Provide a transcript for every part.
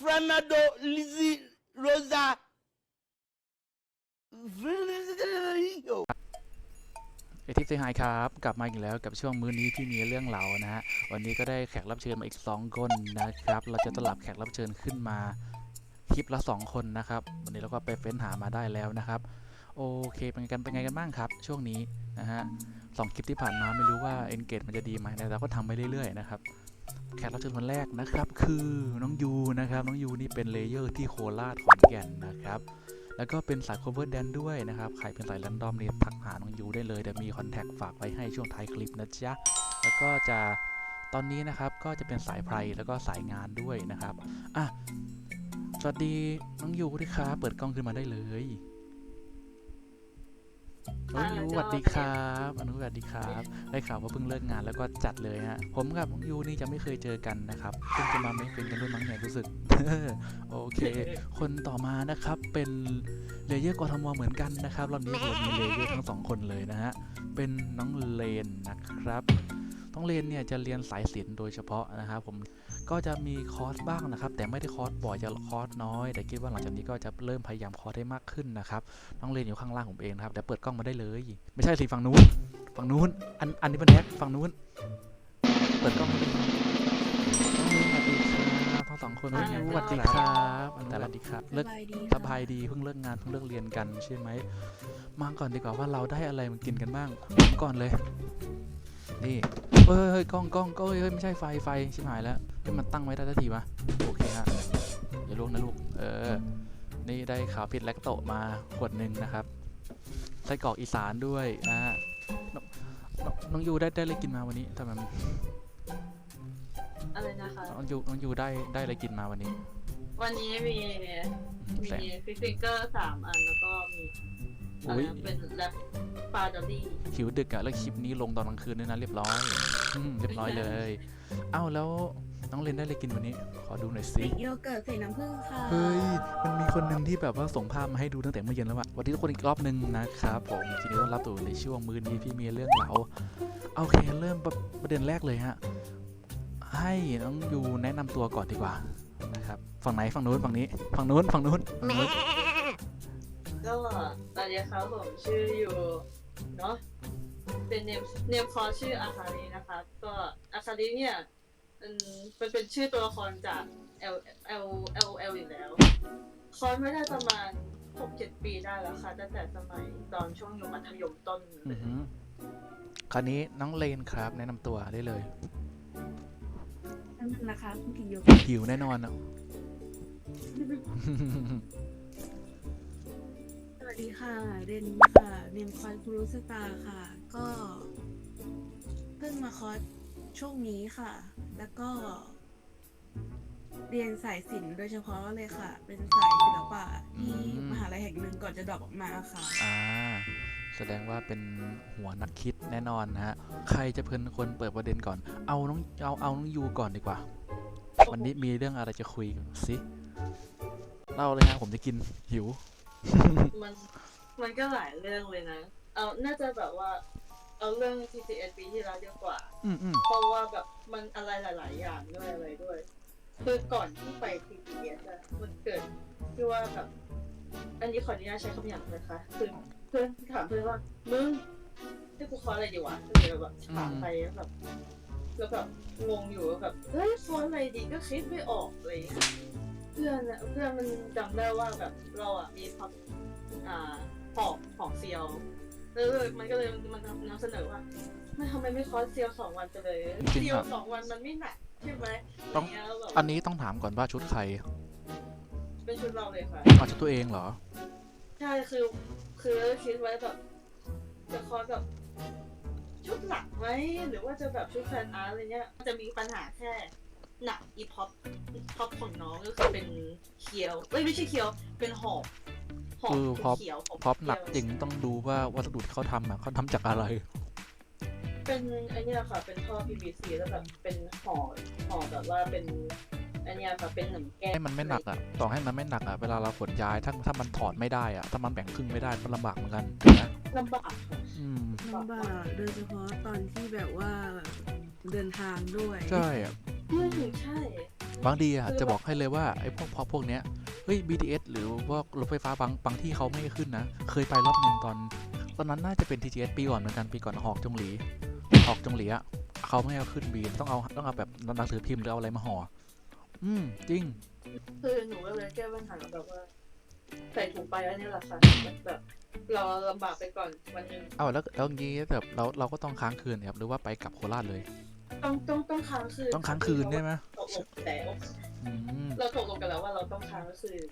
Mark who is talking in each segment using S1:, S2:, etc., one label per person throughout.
S1: Fernando Lizzy Rosa. Fernando.
S2: เอทิปเซฮายครับ กลับมาอีกแล้วกับช่วงมื้อนี้ที่มีเรื่องเล่านะฮะ วันนี้ก็ได้แขกรับเชิญมาอีก 2 คนนะครับ เราจะตลับแขกรับเชิญขึ้นมาคลิปละ 2 คนนะครับ วันนี้เราก็ไปเฟ้นหามาได้แล้วนะครับ โอเค เป็นไงกันเป็นไงกันบ้างครับ ช่วงนี้นะฮะสองคลิปที่ผ่านมาไม่รู้ว่าเอนเกจมันจะดีไหมแต่เราก็ทำไปเรื่อยๆนะครับ แขกรับเชิญคนแรกนะครับคือน้องยูนะครับน้องยูนี่เป็นเลเยอร์ที่โคราชขอนแก่นนะครับแล้วก็เป็นสาย cover dance ด้วยนะครับ ใครเป็นสาย random เนี่ยทักหาน้องยูได้เลยเดี๋ยวมีคอนแทคฝากไว้ให้ช่วงท้ายคลิปนะจ๊ะ แล้วก็จะตอนนี้นะครับก็จะเป็นสายไพรแล้วก็สายงานด้วยนะครับ อะ สวัสดีน้องยูด้วยครับเปิดกล้องขึ้นมาได้เลย น้องยูสวัสดีครับอนุสวัสดีครับได้ข่าวว่าเพิ่งเลิกงานแล้วก็จัดเลยฮะผมกับน้องยูนี่จะไม่เคยเจอกันนะครับเพิ่งจะมาไม่เป็นกันด้วยมั้งเนี่ยรู้สึกโอเค คนต่อมานะครับเป็นเลเยอร์กทมเหมือนกันนะครับรอบนี้ผมมีเลเยอร์ทั้งสองคนเลยนะฮะเป็นน้องเลนนะครับ น้องเลนเนี่ยจะเรียนสายศิลป์โดยเฉพาะนะครับผมก็จะมีคอร์สบ้างนะครับ แต่ไม่ได้คอร์สบ่อยจะคอร์สน้อย แต่คิดว่าหลังจากนี้ก็จะเริ่มพยายามคอร์สให้มากขึ้นนะครับน้องเลนอยู่ข้างล่างผมเองนะครับเดี๋ยวเปิดกล้องมาได้เลย ไม่ใช่สิฝั่งนู้นฝั่งนู้นอันอันนี้เป็นแฮกฝั่งนู้น เปิดกล้องมาเลยน้องเลนสวัสดีครับทั้งสองคนน้องยูสวัสดีครับอันแต่สวัสดีครับเลิก
S3: สบายดี
S2: สบายดีเพิ่งเลิกงานเพิ่งเลิกเรียนกันใช่ไหมมาก่อนดีกว่าว่าเราได้อะไรมากินกันบ้างผมก่อนเลย นี่เฮ้ยเฮ้ยกล้องกล้องก็เฮ้ยเฮ้ยไม่ใช่ไฟไฟชิบหายแล้วให้มันตั้งไว้ได้ทันทีปะโอเคฮะอย่าลวงนะลูกเออนี่ได้ขาวผิดแลคโตะมาขวดหนึ่งนะครับไส้กรอกอีสานด้วยนะฮะน้องน้องน้องยูได้ได้อะไรกินมาวันนี้ทำไมมัน
S4: อะไรนะคะ
S2: น้องยูน้องยูได้ได้อะไรกินมาวันนี้
S4: วันนี้มีมี
S2: แสง
S4: ฟิกฟิกเกอร์สามอันแล้วก็มี อะ
S2: อุ๊
S4: ไร
S2: ย
S4: นะเป็นแรปปลาดอลลี่
S2: หิวดึกอะแล้วคลิปนี้ลงตอนกลางคืนด้วยนะเรียบร้อยอืมเรียบร้อยเลยเอ้าแล้วน้องเลนได้อะไรกินวันนี้ ขอดูหน่อยสิ
S3: เด็กโยเกิร์ตใส่น้ำผึ้งค่ะ
S2: เฮ้ย มันมีคนหนึ่งที่แบบว่าส่งภาพมาให้ดูตั้งแต่เมื่อเย็นแล้วอะสวัสดีทุกคนอีกรอบหนึ่งนะครับผมทีนี้ต้อนรับสู่ในช่วงมือนี้พี่มีเรื่องเหลาโอเคเริ่มประประเด็นแรกเลยฮะ ให้น้องยูแนะนำตัวก่อนดีกว่านะครับ ฝั่งไหนฝั่งนู้นฝั่งนี้ ฝั่งนู้นฝั่งนู้นฝั่งนู้น
S4: ก็ ตอนนี้ครับผมชื่ออยู่เนาะเป็นเนมเนมคอร์ชื่ออาคารินะคะก็อาคาริเนี่ยมันมันเป็นชื่อตัวละครจาก L L L L อยู่แล้ว คอนไม่ได้ประมาณหกเจ็ดปีได้แล้วค่ะตั้งแต่สมัยตอนช่วงอยู่มัธยมต้นเล
S2: อือยหือคราวนี้น้องเลนครับ แนะนำตัวได้เลย
S3: นั่นนะคะคุณกิโย
S2: หิวแน่นอนอะ
S3: ส วัสดีค่ะ เรนค่ะเนมคอยครูสตาร์ค่ะ ก็เพิ่งมาคอร์สช่วงนี้ค่ะ แล้วก็ เรียนสายศิลป์โดยเฉพาะเลยค่ะ เป็นสายศิลปะที่มหาลัยแห่งหนึ่งก่อนจะดรอปออกมาค่ะ
S2: อ่า แสดงว่าเป็นหัวนักคิดแน่นอนนะฮะ ใครจะเป็นคนเปิดประเด็นก่อน เอาน้องเอาเอาน้องยูก่อนดีกว่า วันนี้มีเรื่องอะไรจะคุยกันสิเล่าเลยฮะผมจะกินหิว
S4: มันมันก็หลายเรื่องเลยนะ เอาน่าจะแบบว่า เอาเรื่อง TCS ปีที่แล้วดีกว่า
S2: อืมอืม
S4: เพราะว่าแบบมันอะไรหลาย ๆ อย่างด้วยอะไรด้วย คือก่อนที่ไป TCS อะมันเกิดที่ว่าแบบอันนี้ขออนุญาตใช้คำหยาบนะคะคือเพื่อนถามเพื่อนว่ามึงให้กูคอร์สอะไรดีวะก็เลยแบบถามไปแล้วแบบแล้วแบบงงอยู่ว่าแบบเฮ้ยคอร์สอะไรดีก็คิดไม่ออกอะไรอย่างเลย เพื่อนอะเพื่อนมันจำได้ว่าแบบเราอะมีพับอ่าหอกหอกเซียวแล้วเลยมันก็เลยมันนำเสนอว่าไม่ทำไมไม่คอร์สเซียวสองวันไปเลย
S2: จริง
S4: เซีย
S2: ควรับ
S4: สองวันมันไม่หนักใช่ไหม
S2: ต้องะ
S4: ไรเงี้ยแล้วแบบ
S2: อันนี้ต้องถามก่อนว่าชุดใคร
S4: เป็นชุดเราเลยค่ะ
S2: เอาชุดตัวเองเหรอ
S4: ใช่คือคือคิดไว้แบบจะคอร์สแบบชุดหนักไหมหรือว่าจะแบบชุดแฟนอาร์ตอะไรเงี้ยจะมีปัญหาแค่ หนักอีพ็อปพ็อปของน้องก็คือเป็นเคียวเอ้ยไม่ใช่เคียวเป็นหอบหอบ
S2: คือ
S4: เป็น
S2: พ็อป
S4: เขียวหอบ
S2: พร็อพหนัก
S4: เขียว
S2: จริงต้องดูว่าวัสดุที่เขาทำอะเขาทำจากอะไร
S4: เป็นไอเนี้ยค่ะเป็นท่อ PVC แล้วแบบเป็นห่อห่อแบบว่าเป็นอันเนี้ยค่ะเป็นหนึ่งแก้ว
S2: ให้มันไม่หนักอะต่อให้มันไม่หนักอะเวลาเราขนย้ายถ้าถ้ามันถอดไม่ได้อะถ้ามันแบ่งครึ่งไม่ได้ก็ลำบากเหมือนกันถูกไหม
S4: ลำบากค่ะ
S2: อืม
S3: ลำบากโดยเฉพาะตอนที่แบบว่าเดินทางด้วย
S2: ใช่ อะ
S4: อืมใช่
S2: บางทีอะจะบอกให้เลยว่าไอ้พวกพอพวกเนี้ยเฮ้ย BTS หรือพวกรถไฟฟ้าบางบางที่เขาไม่ให้ขึ้นนะ เคยไปรอบหนึ่งตอน ตอนนั้นน่าจะเป็น TGS ปีก่อนเหมือนกันปีก่อนหอกจงหลีหอกจงหลีอะเขาไม่ให้เอาขึ้นบีนต้องเอาต้องเอาแบบหนังสือพิมพ์หรือเอาอะไรมาห่ออืมจริง
S4: คือหนูก็เลยแก้ปัญหาแบบว่าใส่ถุงไปแล้วนี่แหละค่ะแบบเราลำบากไปก่อนวันหนึ่ง
S2: เอาแล้วแล้วงี้แบบเราเราก็ต้องค้างคืนครับหรือว่าไปกลับโคราชเลย
S4: ต้องต้องต้องค้างคืน
S2: ต้องค้างคืนได้ไหม
S4: ตกลงแล้ว
S2: อืม
S4: เราตกลงกันแล้วว่าเราต้องค้างคืน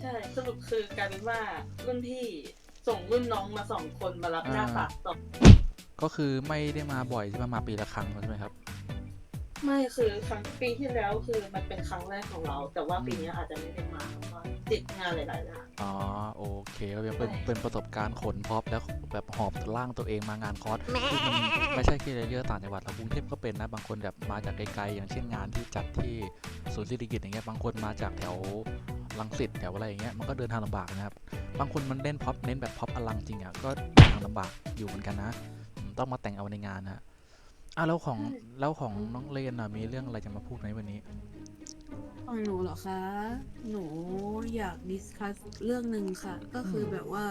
S4: ใช่สรุปคือกลายเป็นว่ารุ่นพี่ส่งรุ่นน้องมาสองคนมารับหน้าปากสอง
S2: ก็คือไม่ได้มาบ่อยใช่ไหมมาปีละครั้งใช่ไหมครับ
S4: ไม่คือครั้งปีที่แล้วคือมันเป็นครั้งแรกของเรา แต่ว่าปีนี้อาจจะไม่ได้มาเพราะว่า ติดงานหลายๆอย่าง
S2: อ๋อโอเคก็เป็นเป็นเป็นประสบการณ์ขนพร็อปแล้วแบบหอบร่างตัวเองมางานคอร์สที่มันไม่ใช่แค่เยอะๆต่างจังหวัดเรากรุงเทพก็เป็นนะบางคนแบบมาจากไกลๆอย่างเช่นงานที่จัดที่ศูนย์เศรษฐกิจอย่างเงี้ยบางคนมาจากแถวลังสิตแถวอะไรอย่างเงี้ยมันก็เดินทางลำบากนะครับ บางคนมันเน้นพ็อปเน้นแบบพ็อปอลังจริงอะก็เดินทางลำบากอยู่เหมือนกันนะอืมต้องมาแต่งเอาในงานนะอะแล้วของแล้วของน้องเลนอะมีเรื่องอะไรจะมาพูดไหมวันนี้
S3: ของหนูเหรอคะ หนูอยากดิสคัสเรื่องหนึ่งค่ะ ก็คือแบบว่า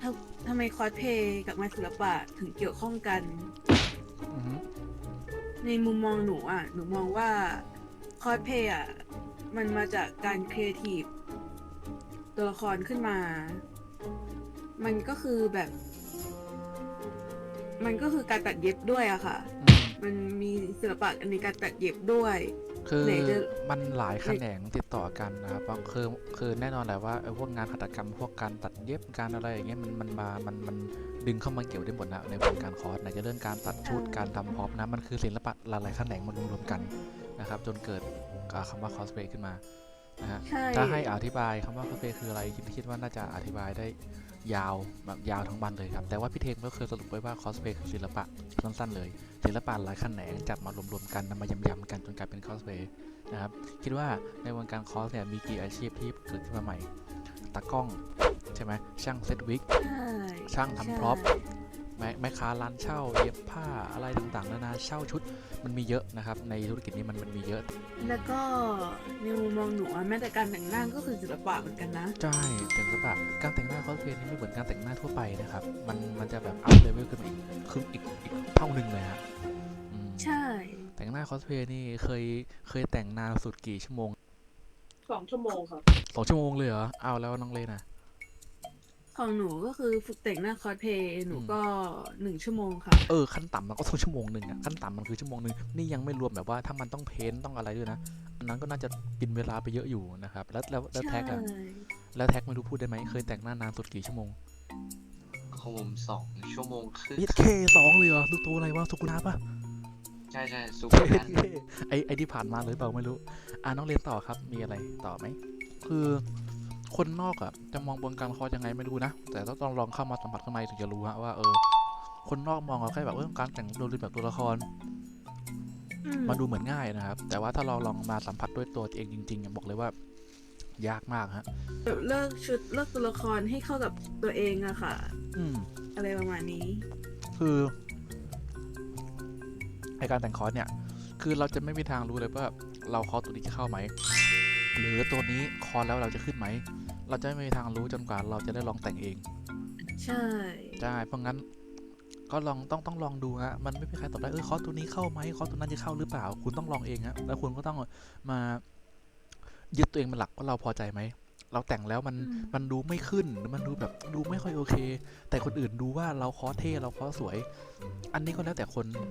S3: ทำทำไมคอสเพลย์กับงานศิลปะถึงเกี่ยวข้องกัน
S2: อือฮึ
S3: ในมุมมองหนูอะ หนูมองว่าคอสเพลย์อะ มันมาจากการครีเอทีฟตัวละครขึ้นมา มันก็คือแบบ มันก็คือการตัดเย็บด้วยอะค่ะ
S2: อืม
S3: มันมีศิลปะในการตัดเย็บด้วย
S2: คือ
S3: ไหนจะ
S2: มันหลายแขนงติดต่อกันนะครับบางคือคือแน่นอนแหละว่าไอ้พวกงานหัตถกรรมพวกการตัดเย็บการอะไรอย่างเงี้ยมันมันมามันมันดึงเข้ามาเกี่ยวได้หมดนะในวงการคอร์สไหนจะเรื่องการตัดชุดการทำพร็อพนะมันคือศิลปะหลายๆแขนงมารวมๆกันนะครับ จนเกิดอ่าคำว่าคอสเพลย์ขึ้นมานะฮะ
S3: ใช่
S2: ถ้าให้อธิบายคำว่าคอสเพลย์คืออะไรคิดคิดว่าน่าจะอธิบายได้ ยาวแบบยาวทั้งวันเลยครับ แต่ว่าพี่เทงก็เคยสรุปไว้ว่าคอสเพลย์คือศิลปะสั้นๆเลย ศิลปะหลายแขนงจับมารวมๆกันนำมายำๆกันจนกลายเป็นคอสเพลย์นะครับคิดว่าในวงการคอสเนี่ยมีกี่อาชีพที่เกิดขึ้นมาใหม่ตากล้องใช่ไหมช่างเซตวิก
S3: ใช่
S2: ช่างทำ
S3: ใช่
S2: prop แม่แม่ค้าร้านเช่าเย็บผ้าอะไรต่างๆนานาเช่าชุด มันมีเยอะนะครับ ในธุรกิจนี้มันมันมีเยอะ
S3: แล้วก็ในมุมมองหนูอะแม้แต่การแต่งหน้าก็คือศิลปะเหมือนกันนะ
S2: ใช่แต่ก็แบบการแต่งหน้าคอสเพลย์นี่ไม่เหมือนการแต่งหน้าทั่วไปนะครับ มันมันจะแบบอัพเลเวลขึ้นมาอีกครึ่งอีกอีกเท่าหนึ่งเลยฮะอืม
S3: ใช่
S2: แต่งหน้าคอสเพลย์นี่เคยเคยแต่งนานสุดกี่ชั่วโมง
S4: สองชั่วโมงครับ
S2: สองชั่วโมงเลยเหรอเอาแล้วน้องเลนนะ
S3: ของหนูก็คือฝึกแต่งหน้าคอสเพลย์หนู
S2: อืม
S3: ก็หนึ่งชั่วโมงค่ะ
S2: เออขั้นต่ำมันก็ต้องชั่วโมงหนึ่งอะขั้นต่ำมันคือชั่วโมงหนึ่งนี่ยังไม่รวมแบบว่าถ้ามันต้องเพ้นท์ต้องอะไรด้วยนะอันนั้นก็น่าจะกินเวลาไปเยอะอยู่นะครับ แล้วแล้วแล้วแท็กอะ
S3: ใช่
S2: แล้วแท็กไม่รู้พูดได้ไหมเคยแต่งหน้านานสุดกี่ชั่วโมง
S5: ของผมสองชั่วโมงครึ่ง
S2: พีเคสองเลยเหรอดูตัวอะไรวะสุกุนาปะ
S5: ใช่ใช่ซุป
S2: เเป
S5: อร์แมน
S2: ไอไอที่ผ่านมาเลยเปล่าไม่รู้อ่าน้องเรียนต่อครับมีอะไรต่อไหมคือ คนนอกอะจะมองวงการคอร์สยังไงไม่รู้นะ แต่ต้องลองเข้ามาสัมผัสข้างในถึงจะรู้ฮะว่าเออ คนนอกมองเราแค่แบบเออการแต่งตัวเรียนแบบตัวละคร
S3: อืม
S2: มาดูเหมือนง่ายนะครับ แต่ว่าถ้าเราลองมาสัมผัสด้วยตัวเองจริงๆอะบอกเลยว่ายากมากฮะ
S3: แบบเลิกชุดเลิกตัวละครให้เข้ากับตัวเองอะค่ะ
S2: อืม
S3: อะไรประมาณนี้
S2: คือไอการแต่งคอร์สเนี่ย คือเราจะไม่มีทางรู้เลยว่าเราคอร์สตัวนี้จะเข้าไหม หรือตัวนี้คอร์สแล้วเราจะขึ้นไหม เราจะไม่มีทางรู้จนกว่าเราจะได้ลองแต่งเอง
S3: ใช่
S2: ใช่ เพราะงั้น ก็ลองต้องต้องลองดูฮะ มันไม่มีใครตอบได้ เออคอร์สตัวนี้เข้าไหมคอร์สตัวนั้นจะเข้าหรือเปล่า คุณต้องลองเองฮะ แล้วคุณก็ต้องมายึดตัวเองเป็นหลักว่าเราพอใจไหม เราแต่งแล้วมัน
S3: อืม
S2: มันดูไม่ขึ้นหรือมันดูแบบดูไม่ค่อยโอเค แต่คนอื่นดูว่าเราคอสเท่เราคอสสวย อันนี้ก็แล้วแต่คนมุม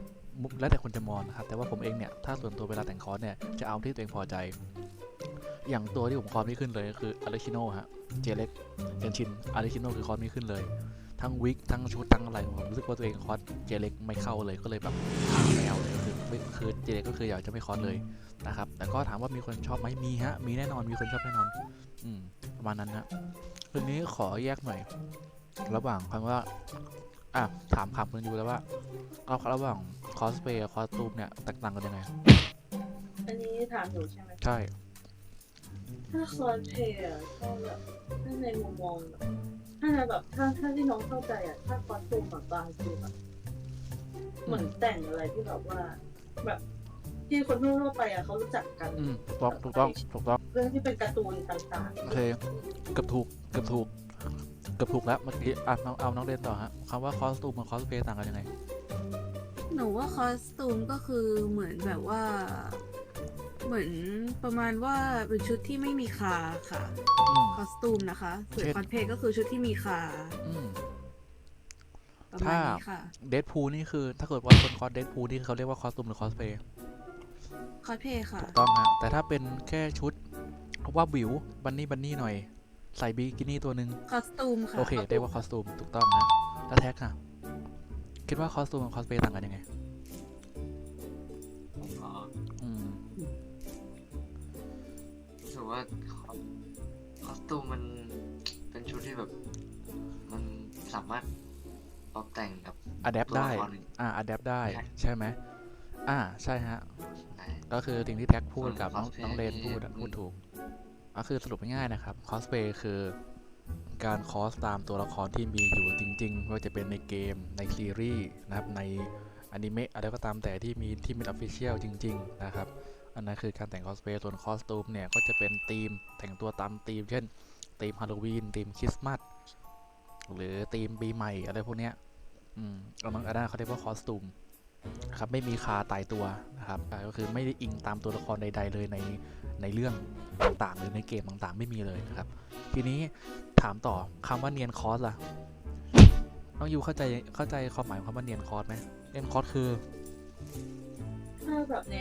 S2: แล้วแต่คนจะมองนะครับ แต่ว่าผมเองเนี่ย ถ้าส่วนตัวเวลาแต่งคอร์สเนี่ย จะเอาที่ตัวเองพอใจ อย่างตัวที่ผมคอร์สไม่ขึ้นเลยก็คืออาริชิโนฮะ เจเล็กเจนชินอาริชิโนคือคอร์สไม่ขึ้นเลย ทั้งวิกทั้งชุดทั้งอะไรผมรู้สึกว่าตัวเองคอร์สเจเล็กไม่เข้าเลย ก็เลยแบบไม่เอาเลยคือไม่คือเจเล็กก็คืออยากจะไม่คอร์สเลยนะครับ แต่ก็ถามว่ามีคนชอบไหมมีฮะ มีแน่นอน มีคนชอบแน่นอน อืม ประมาณนั้นฮะทีนี้ขอแยกหน่อย ระหว่างคำว่า อะ ถามคำกันอยู่แล้วว่าเอาระหว่างคอสเพย์กับคอสตูมเนี่ยแตกต่างกันยังไง
S4: อันนี้ถามหนูใช่ไหม
S2: ใช่
S4: ถ้าคอสเพลย์อะก็แบบถ้าในมุมมองแบบถ้าแบบถ้าถ้าที่น้องเข้าใจอะถ้าคอสตูมแบบบางทีแบบเหมือนแต่งอะไรที่แบบว่า แบบที่คนทั่วๆไปอะเขารู้จักกัน
S2: อืมถูกต้องถูกต้องถูกต้อง
S4: เรื่องที่เป็นการ์ตูนต่าง
S2: โอเคเกือบถูกเกือบถูก เกือบถูกแล้วเมื่อกี้อะน้องเอาน้องเล่นต่อฮะคำว่าคอสตูมกับคอสเพย์ต่างกันยังไง
S3: หนูว่าคอสตูมก็คือเหมือนแบบว่า เหมือนประมาณว่าเป็นชุดที่ไม่มีขาค่ะ
S2: อืม
S3: คอสตูมนะคะส่วน
S2: เช่น
S3: คอสเพลย์ก็คือชุดที่มีขา
S2: อืม
S3: ประมาณนี้ค่ะ
S2: เดดพูนี่คือ ถ้าเกิดว่าคนคอสเดดพูนี่เขาเรียกว่าคอสตูมหรือคอสเพย์
S3: คอสเพลย์ค่ะ
S2: ถูกต้องฮะแต่ถ้าเป็นแค่ชุดว่าบิวบันนี่บันนี่หน่อย ใส่บิกินี่ตัวหนึ่ง
S3: คอสตูมค่ะ
S2: โอเคเรียกว่าคอสตูมถูกต้องฮะแล้วแท็กค่ะ คิดว่าคอสตูมกับคอสเพย์ต่างกันยังไง
S5: ผมก็
S2: อืม
S5: รู้สึกว่าคอสตูมมันเป็นชุดที่แบบ มันสามารถปรับแต่งกับ
S2: อะแดป
S5: ตัว
S2: ได้
S5: ละคร
S2: อ่าอะแดปได้
S5: ใช่
S2: ใช่ไหมอ่าใช่ฮะ
S5: ไหน
S2: ก็คือสิ่งที่แท็กพูด
S5: ส่วน
S2: กับน้อง
S5: cosplay
S2: น้องเลนพูดอะ
S5: อืม
S2: พูดถูก ก็คือสรุปง่ายๆนะครับคอสเพย์คือการคอสตามตัวละครที่มีอยู่จริงๆไม่ว่าจะเป็นในเกมในซีรีส์นะครับในอนิเมะอะไรก็ตามแต่ที่มีที่เป็นออฟฟิเชียลจริง ๆ นะครับ อันนั้นคือการแต่งคอสเพย์ส่วนคอสตูมเนี่ย ก็จะเป็นธีมแต่งตัวตามธีม เช่นธีมฮาโลวีนธีมคริสต์มาสหรือธีมปีใหม่อะไรพวกเนี้ยอืมอันนั้นอันนั้นเขาเรียกว่าคอสตูม นะครับไม่มีคาตายตัวนะครับอ่าก็คือไม่ได้อิงตามตัวละครใด ๆ เลยในในเรื่องต่างๆ หรือในเกมต่างๆ ไม่มีเลยนะครับ ทีนี้ถามต่อคำว่าเนียนคอสล่ะน้องยูเข้าใจเข้าใจความหมายของคำว่าเนียนคอสไหมเนียนคอสคือ
S4: ๆถ้าแบบใน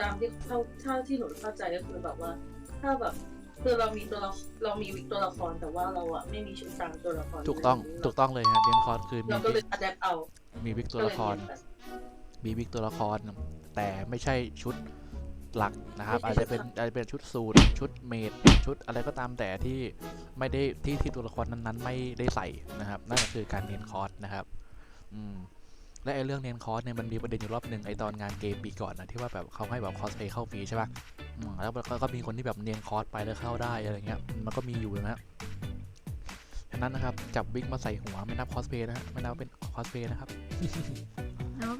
S4: ตามที่เท่าเท่าที่หนูเข้าใจก็คือแบบว่า ถ้าแบบคือเรามีตัวละเรามีวิกตัวละครแต่ว่าเราอะไม่มีชุดตามตัวละคร
S2: ถูกต้อง
S4: เลย
S2: ถูกต้องเลยฮะเนียนคอสคือมี
S4: เราก็เลยอัดแอปเอา
S2: มีวิกตัวละคร มีวิกตัวละคร แต่ไม่ใช่ชุดหลักนะครับ
S4: ไม่
S2: อาจ
S4: ใช่
S2: จะเป็น
S4: ชุดหลัก
S2: อาจจะเป็นชุดสูทชุดเมดชุดอะไรก็ตามแต่ที่ไม่ได้ที่ที่ตัวละครนั้นๆ ไม่ได้ใส่นะครับ นั่นก็คือการเนียนคอร์สนะครับ อืมและไอ้เรื่องเนียนคอร์สเนี่ยมันมีประเด็นอยู่รอบหนึ่งไอ้ตอนงานเกมปีก่อนนะที่ว่าแบบเขาให้แบบคอสเพย์เข้าฟรีใช่ปะอืมแล้วก็ก็มีคนที่แบบเนียนคอร์สไปแล้วเข้าได้อะไรเงี้ยมันก็มีอยู่นะฉะนั้นนะครับจับวิกมาใส่หัวไม่นับคอสเพย์นะฮะไม่นับว่าเป็นคอสเพย์นะครับ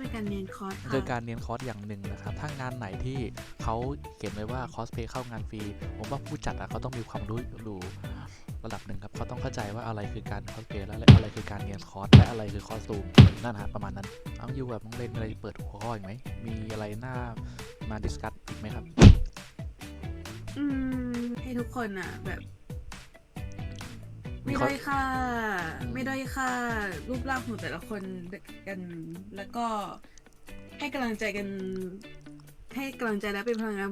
S3: แล้วก็เป็นการเรียนคอร์สค่ะ
S2: คือการเรียนคอร์สอย่างหนึ่งนะครับ ถ้างานไหนที่เขาเขียนไว้ว่าคอสเพย์เข้างานฟรี ผมว่าผู้จัดอะเขาต้องมีความรู้รู้ระดับหนึ่งครับเขาต้องเข้าใจว่าอะไรคือการคอสเพย์และอะไรคือการเรียนคอร์สและอะไรคือคอสตูมนั่นนะฮะประมาณนั้นน้องยูแบบน้องเล่นอะไรเปิดหัวข้ออีกไหมมีอะไรน่ามาดิสคัตอีกไหมครับ
S3: อืมให้ทุกคนอะแบบ
S2: มี
S3: ไม่
S2: ข้อ
S3: ด้อยค่า
S2: อืม
S3: ไม่ด้อยค่ารูปร่างของแต่ละคนกัน แล้วก็ให้กำลังใจกัน ให้กำลังใจและเป็นพลังงาน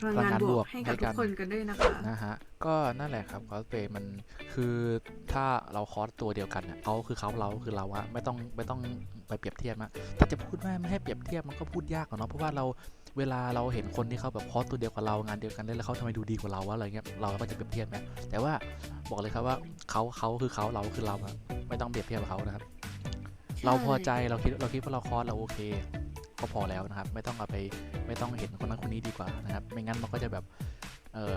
S3: พลังงานบวกให้กับทุกคนกันด้วยนะคะ
S2: นะฮะก็นั่นแหละครับคอสเพย์มันคือถ้าเราคอสตัวเดียวกันเนี่ยเขาคือเขาเราคือเราอะไม่ต้องไม่ต้องไปเปรียบเทียบอะแต่จะพูดว่าไม่ให้เปรียบเทียบมันก็พูดยากกว่าเนาะเพราะว่าเรา เวลาเราเห็นคนที่เขาแบบคอสตัวเดียวกับเรางานเดียวกันได้แล้วเขาทำไมดูดีกว่าเราวะอะไรเงี้ยเราก็จะเปรียบเทียบไหมแต่ว่าบอกเลยครับว่าเขาเขาคือเขาเราคือเราอะไม่ต้องเปรียบเทียบกับเขานะครับ เราพอใจเราคิดเราคิดว่าเราคอสเราโอเค ก็พอแล้วนะครับ ไม่ต้องเอาไปไม่ต้องเห็นคนนั้นคนนี้ดีกว่านะครับ ไม่งั้นมันก็จะแบบเออ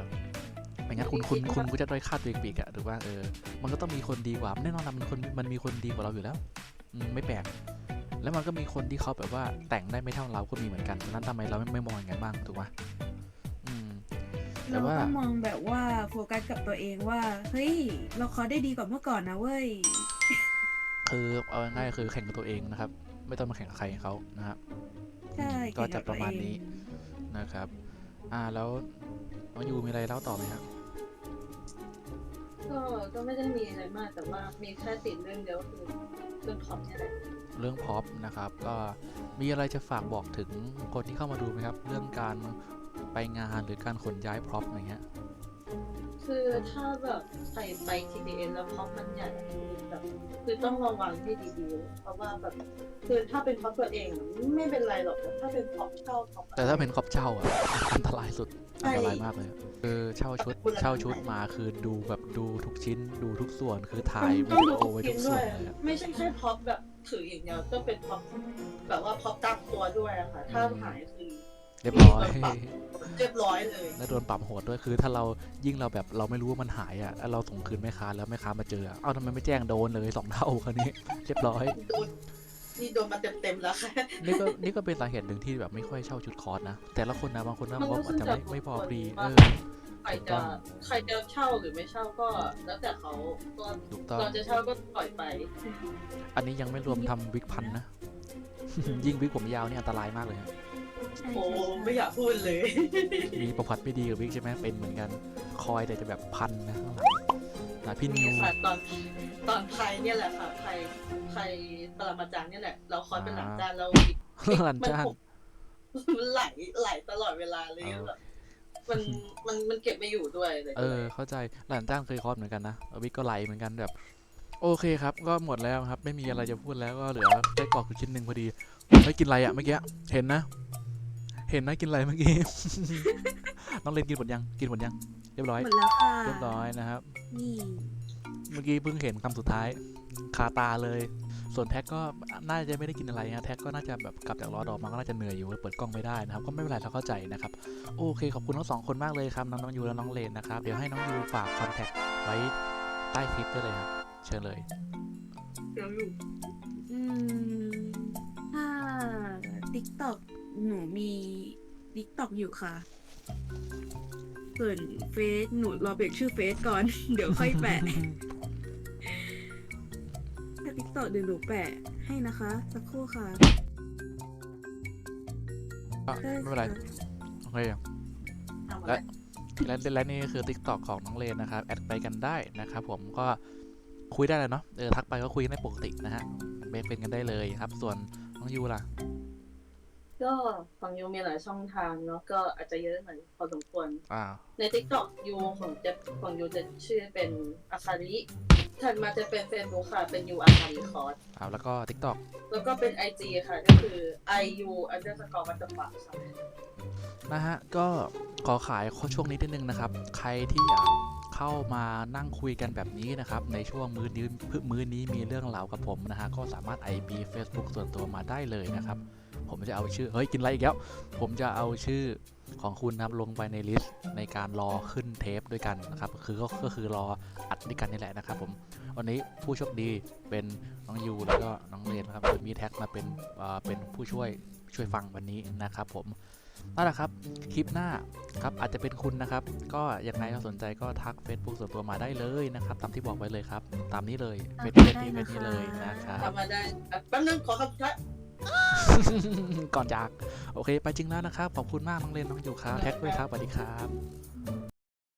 S2: ไม่งั้นคุณคุณคุณก็จะด้อยค่าตัวเองปีกอะหรือว่าเออมันก็ต้องมีคนดีกว่าแน่นอนนะมันคนมันมีคนดีกว่าเราอยู่แล้วอืมไม่แปลก แล้วมันก็มีคนที่เขาแบบว่าแต่งได้ไม่เท่าเราก็มีเหมือนกันฉะนั้นทำไมเราไม่ไม่มองอย่างนั้นบ้างถูกไหมอืมแต่
S3: เรา
S2: ว่า
S3: ต้องมองแบบว่าโฟกัสกับตัวเองว่า เฮ้ย เราคอร์สได้ดีกว่าเมื่อก่อนนะเว้ย
S2: คือเอาง่ายๆคือแข่งกับตัวเองนะครับ ไม่ต้องมาแข่งกับใครเขานะครับ
S3: ใช่
S2: ก็
S3: เก่ง
S2: จะ
S3: กับ
S2: ประมาณ
S3: ตัวเอง
S2: นี้นะครับ อ่าแล้วน้องยูมีอะไรเล่าต่อไหมครับ
S4: ก็ก็ไม่ได้มีอะไรมากแต่ว่ามีแค่ติดเรื่องเดียวคือเรื่องคอมเนี่ยแหละ
S2: เรื่องพ็อปนะครับ ก็มีอะไรจะฝากบอกถึงคนที่เข้ามาดูไหมครับ เรื่องการไปงานหรือการขนย้ายพร็อพอะไรเงี้ย
S4: คือถ้าแบบใส่ไป TDN แล้วพร็อพมันใหญ่คือแบบคือต้องระวังให้ดีๆ เพราะว่าแบบคือถ้าเป็นพร็อพตัวเองไม่เป็นไรหรอกแต่ถ้าเป็นพร็อพเช่าพร็อพ
S2: แต่ถ้าเป็นครอบเช่าอะอันตรายสุด
S4: ใช่
S2: อันตรายมากเลยคือเช่าชุดเช่าชุดมาคือดูแบบดูทุกชิ้นดูทุกส่วนคือถ่าย
S4: ต้อง
S2: วิ
S4: ดู
S2: ดีโอไว้
S4: กิ
S2: ทุ
S4: น
S2: ก
S4: ด้
S2: ส่
S4: ว
S2: วยนเลยอะ
S4: ไม่ใช่แค่พร็อพแบบ ถืออย่างเดียวต้องเป็นพร็อพแบบว่าพร็อพตามตัวด้วยอะค่ะ ถ้าหายคือ
S2: เรียบร้อย
S4: เรียบร้อยเลย
S2: แล้วโดนปรับโหดด้วยคือถ้าเรายิ่งเราแบบเราไม่รู้ว่ามันหายอะแล้วเราส่งคืนแม่ค้าแล้วแม่ค้ามาเจออะเอ้าทำไมไม่แจ้งโดนเลยสองเท่าคันนี้ เรียบร้อย
S4: โดนนี่โดนมาเต็มๆแล้วค่ะ
S2: นี่ก็นี่ก็เป็นสาเหตุหนึ่งที่แบบไม่ค่อยเช่าชุดคอร์สนะ แต่ละคนนะบางคนนะ
S4: มัน
S2: บอก
S4: ก็
S2: ว่าอาจจะไม่
S4: ขึ้นจาก
S2: ไม่พอ
S4: คน
S2: พรี
S4: ว่า
S2: เออ
S4: ใครจะใครจะเช่าหรือไม่เช่าก็ แล้วแต่เขาก็
S2: ถูกต้อง
S4: เราจะเช่าก็ปล่อยไป
S2: อันนี้ยังไม่รวมทำวิกพันนะ ยิ่งวิกผมยาวนี่อันตรายมากเลยฮะ
S3: ใช่
S4: โอ้
S3: ใช่ใช่
S4: ไม่อยากพูดเลย
S2: มีประวัติไม่ดีกับวิกใช่ไหมเป็นเหมือนกัน คอยแต่จะแบบพันนะข้างหลังนะพี่นิ
S4: นี่
S2: ว
S4: ค่ะตอนตอนไทยเนี่ยแหละค่ะไทยไทยปรมาจารย์เนี่ยแหละ เราคอยเป็นหลังจานเรา
S2: หลัน
S4: มัน
S2: จ้าง
S4: หกมันไหลไหลตลอดเวลาเลย
S2: เออ
S4: แบบ มันมันมันเก็บไม่อยู่ด้วยเลย
S2: เออ เข้าใจหลันจ้างเคยคอร์สเหมือนกันนะวิกก็ไหลเหมือนกันแบบ โอเคครับ ก็หมดแล้วครับ ไม่มีอะไรจะพูดแล้วก็เหลือไส้กรอกอยู่ชิ้นหนึ่งพอดีไม่กินอะไรอะเมื่อกี้เห็นนะ เห็นนะกินอะไรเมื่อกี้ น้องเลนกินหมดยังกินหมดยัง เรียบร้อย
S3: หมดแล้วค่ะ
S2: เรียบร้อยนะครับ
S3: นี่
S2: เมื่อกี้เพิ่งเห็นคำสุดท้าย คาตาเลย ส่วนแท็กก็น่าจะไม่ได้กินอะไรนะแท็กก็น่าจะแบบกลับจากรอดออกมาก็น่าจะเหนื่อยอยู่เปิดกล้องไม่ได้นะครับก็ไม่เป็นไรเราเข้าใจนะครับโอเคขอบคุณทั้งสองคนมากเลยครับน้องน้องยูและน้องเลนนะครับเดี๋ยวให้น้องยูฝากคอนแทคไว้ใต้คลิปได้เลยครับเชิญเลย
S4: เดี๋ยวอยู่
S3: อืมถ้า TikTok หนูมี TikTok อยู่ค่ะส่วนเฟซหนูรอเปลี่ยนชื่อเฟซก่อน เดี๋ยวค่อยแปะ ถ้า TikTok เดี๋ยวหนูแปะให้นะคะ สักครู่ค่ะ
S2: ก็ไม่เป็นไร โอเค
S4: เอามา
S2: และและและนี่คือ Tik t o k ของน้องเลนนะครับ แอดไปกันได้นะครับผมก็คุยได้เลยเนาะเออทักไปก็คุยกันได้ปกตินะฮะเป็นเป็นกันได้เลยครับ ส่วนน้องยูล่ะ
S4: ก็ของยูมีหลายช่องทางเนาะก็อาจจะเยอะเหมือนพอสมควร
S2: อ่า
S4: ใน TikTok ยูของจะของยูจะชื่อเป็นอาคาริ ถัดมาจะเป็น Facebook ค่ะ เป็นยูอาคาริคอร์ส
S2: อ่าแล้วก็ TikTok
S4: แล้วก็เป็น IG ค่ะ ก็คือ iu underscore วัตถุปะค่ะ
S2: นะฮะ ก็ขอขายช่วงนี้นิดนึงนะครับ ใครที่อยากเข้ามานั่งคุยกันแบบนี้นะครับ ในช่วงมื้อนี้มื้อนี้มีเรื่องราวกับผมนะฮะ ก็สามารถ IB Facebook ส่วนตัวมาได้เลยนะครับ ผมจะเอาชื่อ เฮ้ย กินอะไรอีกแล้ว ผมจะเอาชื่อ ของคุณนะครับลงไปในลิสต์ในการรอขึ้นเทปด้วยกันนะครับคือก็ก็คือรออัดด้วยกันนี่แหละนะครับผมวันนี้ผู้โชคดีเป็นน้องยูแล้วก็น้องเลนนะครับโดยมีแท็กมาเป็นเอ่อเป็นผู้ช่วยช่วยฟังวันนี้นะครับผมนั่นแหละครับคลิปหน้าครับอาจจะเป็นคุณนะครับ ก็ยังไงถ้าสนใจก็ทัก Facebook ส่วนตัวมาได้เลยนะครับตามที่บอกไว้เลยครับ ตามนี้เลยเฟซ
S3: ได้
S2: เฟซนี้เฟซนี้
S3: นะคะ
S2: เลยนะครับ
S4: ทำมาได้อะแป๊บนึงขอคำสุดท้าย
S2: ก่อนจาก โอเค ไปจริงแล้วนะครับ ขอบคุณมากน้องเลนน้องอยู่ครับ แท็กด้วยครับสวัสดีครับ